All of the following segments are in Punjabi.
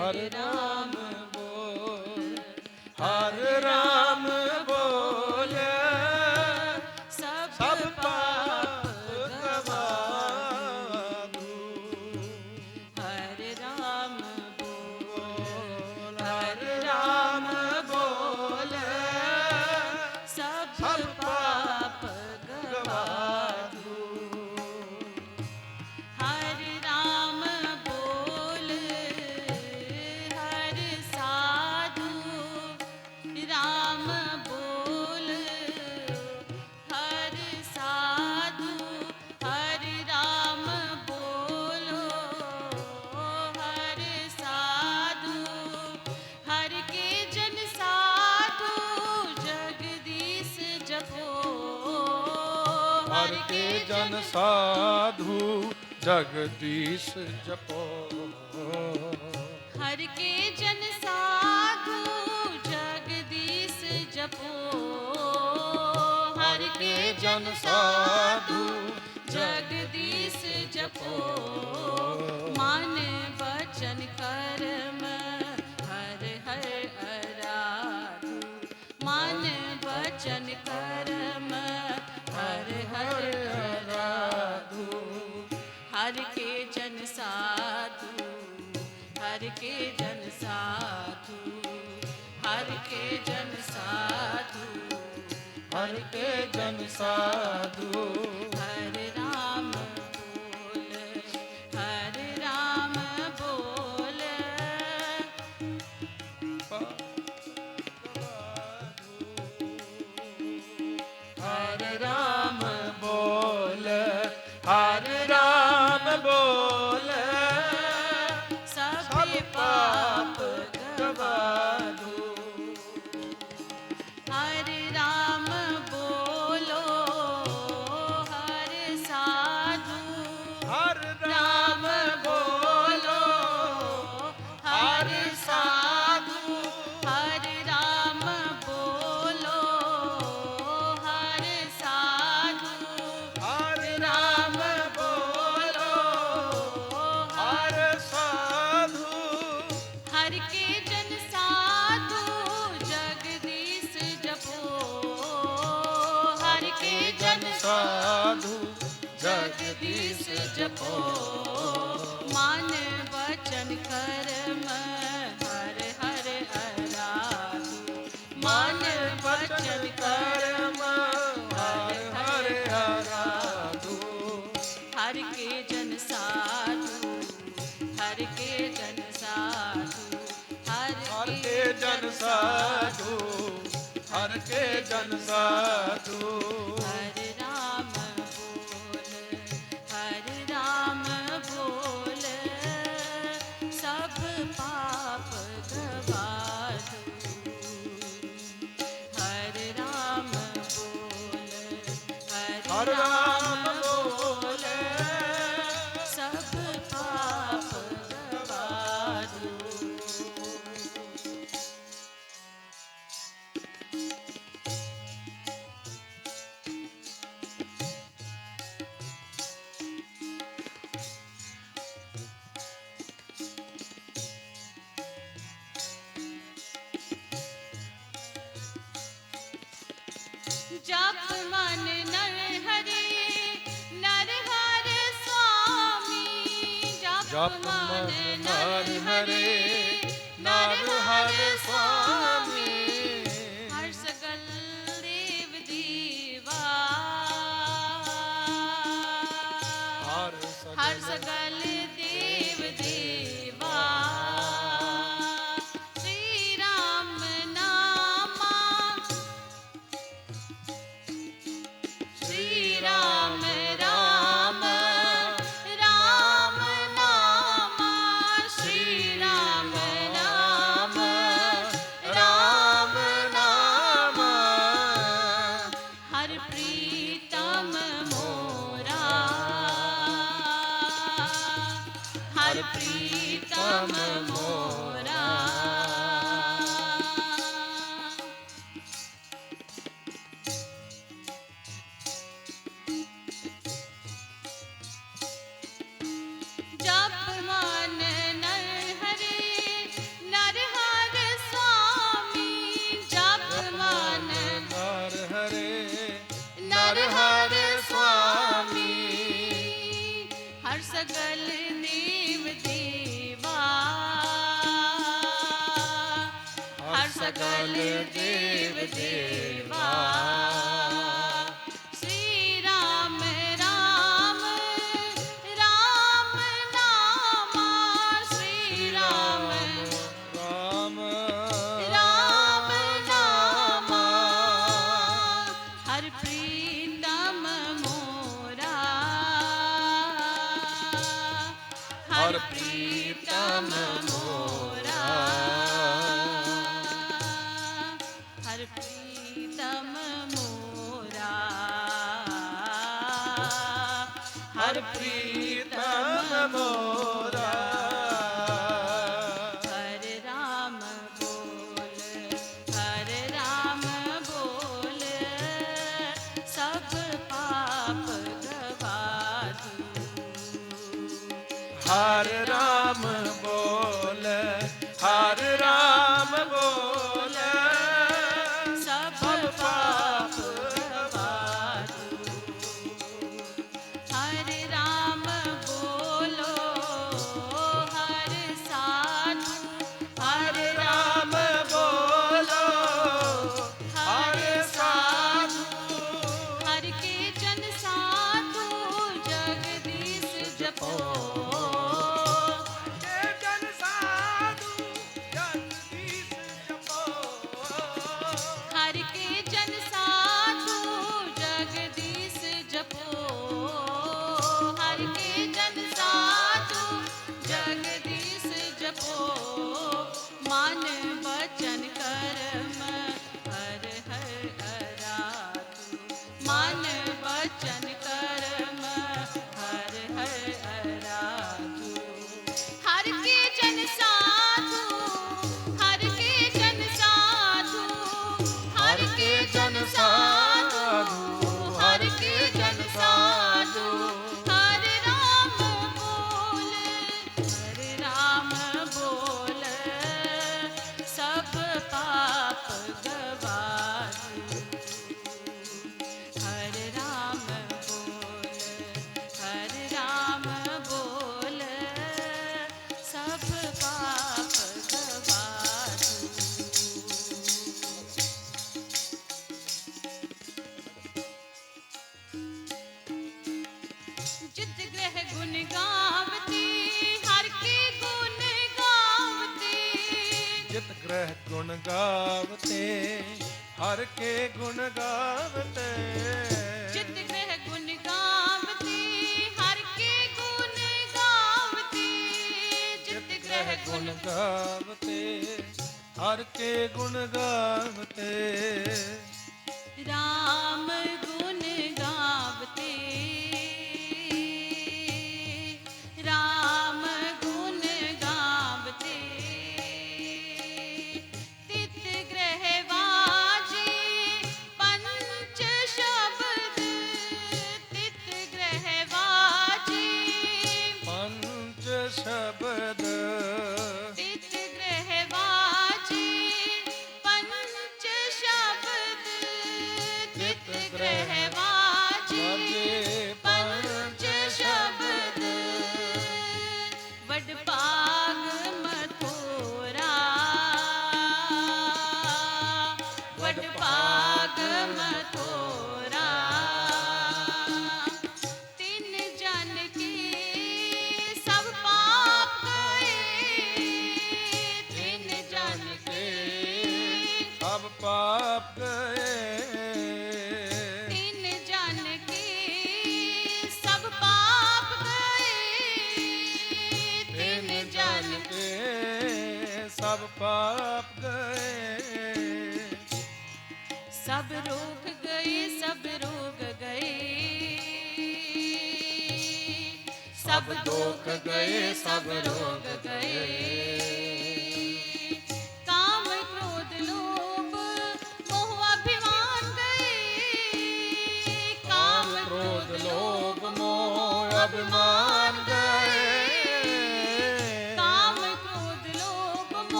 हरे राम ਹਰ ਕੇ ਜਨ ਸਾਧੂ ਜਗਦੀਸ਼ ਜਪੋ। ਹਰ ਕੇ ਜਨ ਸਾਧੂ ਜਗਦੀਸ਼ ਜਪੋ। ਹਰ ਕੇ ਜਨ ਸਾਧੂ ਜਗਦੀਸ਼ ਜਪੋ। ਮਨ ਵਚਨ ਕਰਮ ਹਰ ਹਰ ਅਰਾਧੂ। ਮਨ ਵਚਨ ਹਰ ਕੇ ਜਨ ਸਾਧੂ ਹਰ ਕੇ ਜਨ ਸਾਧੂ ਹਰ ਕੇ ਜਨ ਸਾਧੂ ਹਰ ਕੇ ਜਨ ਸਾਧੂ ਜਨਮ ਤੂੰ। জপ হরে જીવ જીવા प्रिय ਰਹਿ ਗੁਣ ਗਾਵਤੇ ਹਰ ਕੇ ਗੁਣ ਗਾਵਤੇ। ਚਿਤ ਰਹਿ ਗੁਣ ਗਾਵਤੇ ਹਰ ਕੇ ਗੁਣ ਗਾਵਤੇ। ਚਿਤ ਰਹਿ ਗੁਣ ਗਾਵਤੇ ਹਰ ਕੇ ਗੁਣ ਗਾਵਤੇ। ਰਾਮ ਗੁਣ ਗਾਵਤੇ। word. ਸਭ ਪਾਪ ਗਏ। ਸਭ ਰੋਗ ਗਏ, ਸਭ ਰੋਗ ਗਏ। ਸਭ ਦੁੱਖ ਗਏ, ਸਭ ਰੋਗ ਗਏ।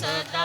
सदा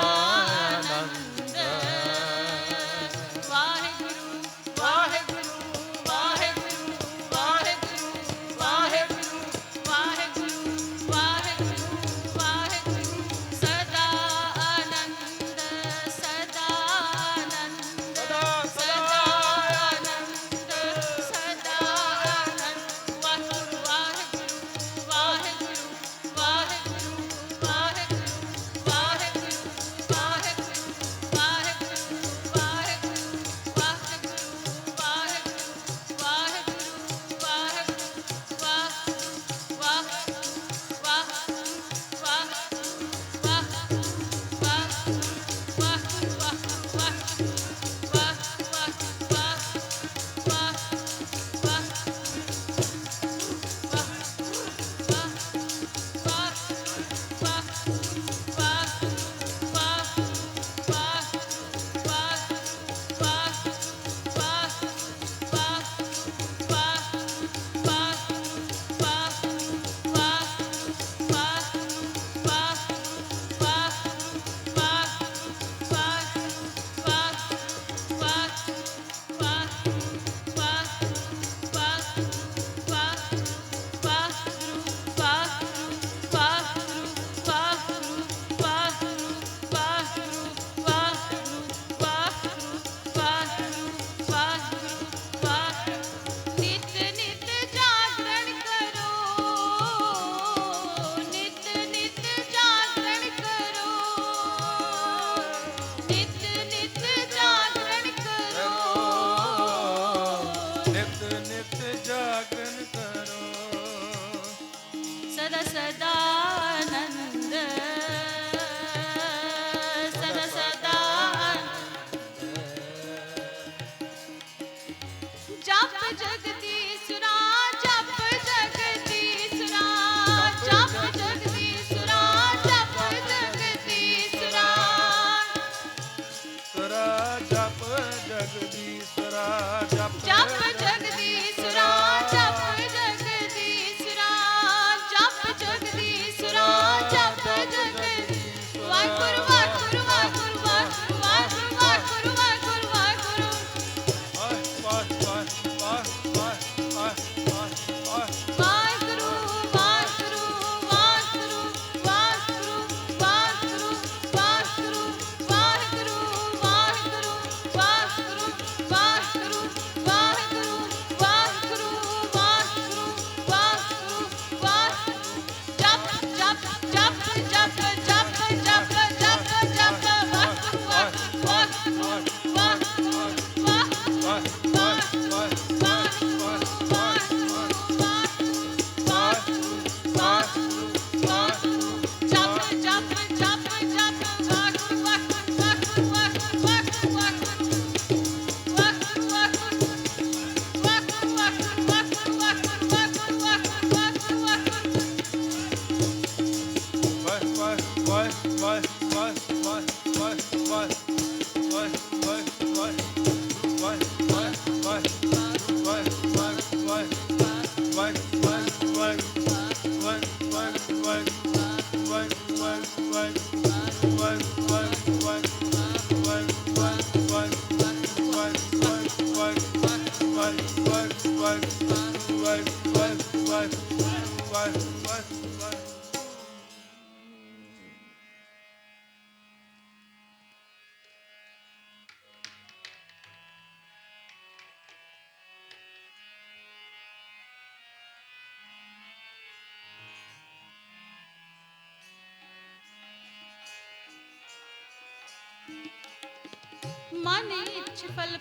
ci fa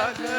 아, 네.